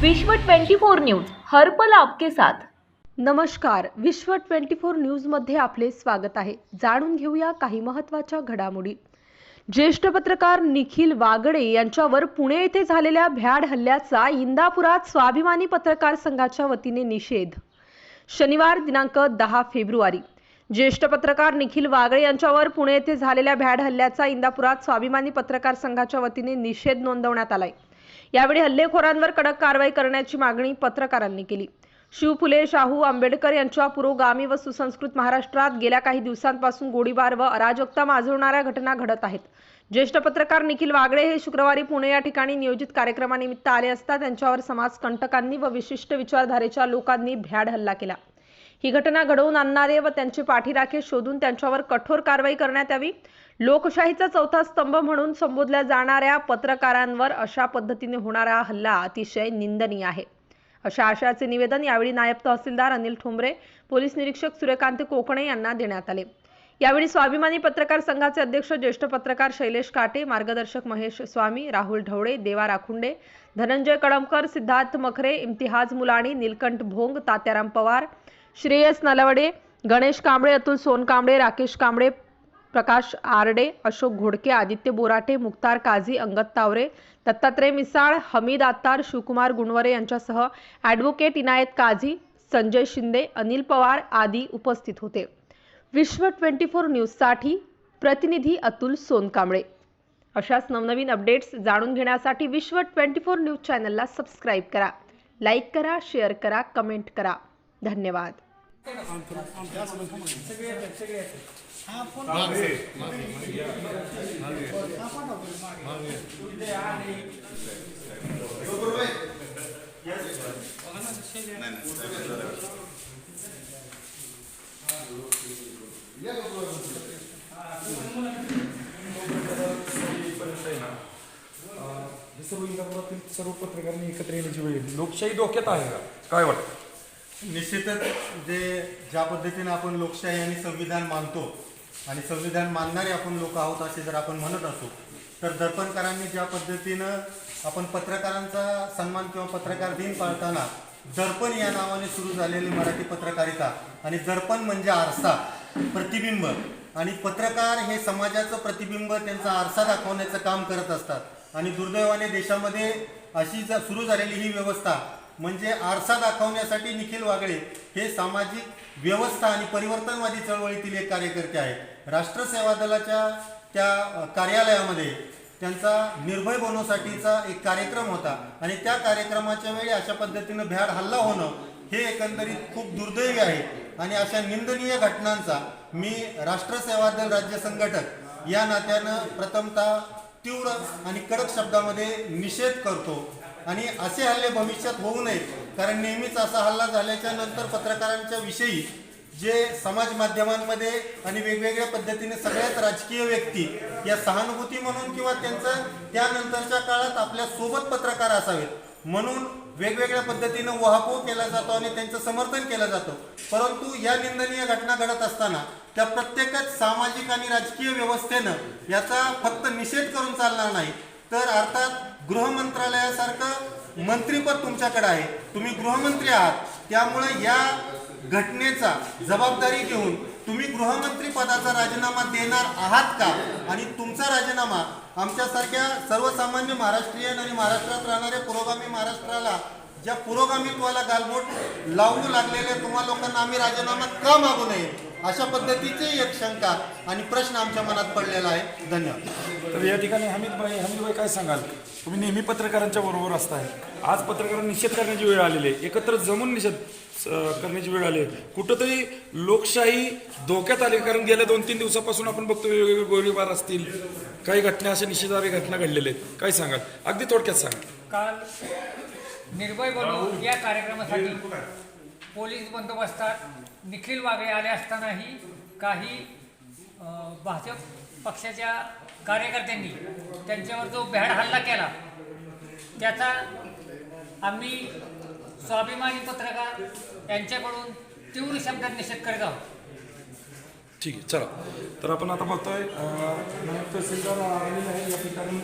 विश्व 24 न्यूज हर्पल आपके साथ. नमस्कार विश्व 24 न्यूजमध्ये आपले स्वागत आहे. जाणून घेऊया काही महत्त्वाच्या घडामोडी. ज्येष्ठ पत्रकार निखिल वागडे यांच्यावर पुणे येथे झालेल्या भ्याड हल्ल्याचा इंदापुरात स्वाभिमानी पत्रकार संघाच्या वतीने निषेध. शनिवार दिनांक दहा फेब्रुवारी. ज्येष्ठ पत्रकार निखिल वागळे यांच्यावर पुणे येथे झालेल्या भ्याड हल्ल्याचा इंदापुरात स्वाभिमानी पत्रकार संघाच्या वतीने निषेध नोंदवण्यात आलाय. यावेळी हल्लेखोरांवर कडक कारवाई करण्याची मागणी पत्रकारांनी केली. शिव फुले शाहू आंबेडकर यांच्या पुरोगामी व सुसंस्कृत महाराष्ट्रात गेल्या काही दिवसांपासून गोळीबार व अराजकता माजवणाऱ्या घटना घडत आहेत. ज्येष्ठ पत्रकार निखिल वागळे हे शुक्रवारी पुणे या ठिकाणी नियोजित कार्यक्रमानिमित्त आले असता त्यांच्यावर समाजकंटकांनी व विशिष्ट विचारधारेच्या लोकांनी भ्याड हल्ला केला. ही घटना घडवून आणणारे व त्यांची पाठीराखे शोधून त्यांच्यावर कठोर कारवाई करण्यात यावी. लोकशाहीचा चौथा स्तंभ म्हणून संबोधल्या जाणाऱ्या पत्रकारांवर अशा पद्धतीने होणारा हल्ला अतिशय निंदनीय आहे. अशा आशयाचे निवेदन यावेळी नायब तहसीलदार अनिल ठोंबरे पोलीस निरीक्षक सूर्यकांत कोकणे यांना देण्यात आले. यावेळी स्वाभिमानी पत्रकार संघाचे अध्यक्ष ज्येष्ठ पत्रकार शैलेश काटे मार्गदर्शक महेश स्वामी राहुल ढवळे देवा राखुंडे धनंजय कळमकर सिद्धार्थ मखरे इम्तिहाज मुलाणी निलकंठ भोंग तात्याराम पवार श्रेयस नलवडे गणेश कांबळे अतुल सोनकांबळे राकेश कांबळे प्रकाश आरडे अशोक घोडके आदित्य बोराटे मुक्तार काझी अंगद तावरे दत्तात्रय मिसाळ हमीद आत्तार शिवकुमार गुणवरे यांच्यासह ॲडव्होकेट इनायत काझी संजय शिंदे अनिल पवार आदी उपस्थित होते. विश्व ट्वेंटी फोर न्यूजसाठी प्रतिनिधी अतुल सोनकांबळे. अशाच नवनवीन अपडेट्स जाणून घेण्यासाठी विश्व ट्वेंटी फोर न्यूज चॅनलला सबस्क्राईब करा. लाईक करा शेअर करा कमेंट करा. धन्यवाद. सर्व इंदापुरातील सर्व पत्रकारांनी एकत्र येण्याची वेळ लोकशाही धोक्यात आहे का? काय वाटतं? निश्चितच जे ज्या पद्धतीने आपण लोकशाही आणि संविधान मानतो आणि संविधान मानणारे आपण लोक आहोत असे जर आपण म्हणत असू तर दर्पणकारांनी ज्या पद्धतीनं आपण पत्रकारांचा सन्मान किंवा पत्रकार दिन पाळताना दर्पण या नावाने सुरू झालेली मराठी पत्रकारिता आणि दर्पण म्हणजे आरसा प्रतिबिंब आणि पत्रकार हे समाजाचं प्रतिबिंब त्यांचा आरसा दाखवण्याचं काम करत असतात. आणि दुर्दैवाने देशामध्ये अशी जर सुरू झालेली ही व्यवस्था म्हणजे आरसा दाखवण्यासाठी निखिल वागळे हे सामाजिक व्यवस्था आणि परिवर्तनवादी चळवळीतील एक कार्यकर्ते आहेत. राष्ट्रसेवा दलाच्या त्या कार्यालयामध्ये त्यांचा निर्भय बनवण्यासाठीचा एक कार्यक्रम होता आणि त्या कार्यक्रमाच्या वेळी अशा पद्धतीनं भ्याड हल्ला होणं हे एकंदरीत खूप दुर्दैवी आहे. आणि अशा निंदनीय घटनांचा मी राष्ट्र सेवा दल राज्य संघटक या नात्यानं प्रथमतः तीव्र आणि कडक शब्दामध्ये निषेध करतो. आणि असे हल्ले भविष्यात होऊ नये कारण नेहमीच असा हल्ला झाल्याच्यानंतर पत्रकारांच्या विषयी जे समाज माध्यमांमध्ये आणि वेगवेगळ्या पद्धतीने सगळ्याच राजकीय व्यक्ती या सहानुभूती म्हणून किंवा त्यांचं त्यानंतरच्या काळात आपल्यासोबत पत्रकार असावेत. म्हणून वेगवेगळ्या पद्धतीनं वहापोह केला जातो आणि त्यांचं समर्थन केलं जातं. परंतु या निंदनीय घटना घडत असताना त्या प्रत्येकच सामाजिक आणि राजकीय व्यवस्थेनं याचा फक्त निषेध करून चालणार नाही. तर अर्थात गृहमंत्रालयासारखं मंत्रीपद तुमच्याकडे आहे. तुम्ही गृहमंत्री आहात. त्यामुळे या घटनेचा जबाबदारी घेऊन तुम्ही गृहमंत्री पदाचा राजीनामा देणार आहात का? आणि तुमचा राजीनामा आमच्यासारख्या सर्वसामान्य महाराष्ट्रीयन आणि महाराष्ट्रात राहणाऱ्या पुरोगामी महाराष्ट्राला ज्या पुरोगामित्वाला गालबोट लावू लागलेले तुम्हा लोकांना आम्ही राजीनामा का मागू नये? अशा पद्धतीची एक शंका आणि प्रश्न आमच्या मनात पडलेला आहे. धन्यवाद. तर या ठिकाणी हमीद भाई हमीद भाई काय सांगाल? तुम्ही नेहमी पत्रकारांच्या बरोबर असताय. आज पत्रकारांना निषेध करण्याची वेळ आलेली आहे. एकत्र जमून निषेध करण्याची वेळ आली आहे. कुठंतरी लोकशाही धोक्यात आली कारण गेल्या दोन तीन दिवसापासून आपण बघतो वेगवेगळे गोळीबार असतील. काही घटना अशा निषेधार्ह घटना घडलेल्या आहेत. काय सांगाल? अगदी थोडक्यात सांगा. काल निर्भय बनू या कार्यक्रमासाठी पोलीस बंदोबस्तात निखिल वागळे आले असतानाही काही भाजप पक्षाच्या कार्यकर्त्यांनी त्यांच्यावर जो भ्याड हल्ला केला त्याचा आम्ही स्वाभिमानी पत्रकार यांच्याकडून तीव्र शब्दात निषेध करत आहोत. ठीक आहे चला. तर आपण आता बघतोय नायब तहसीलदार आलेले आहे या ठिकाणी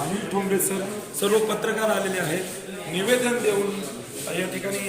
अनिल ठोंबे सर. सर्व पत्रकार आलेले आहेत. निवेदन देऊन या ठिकाणी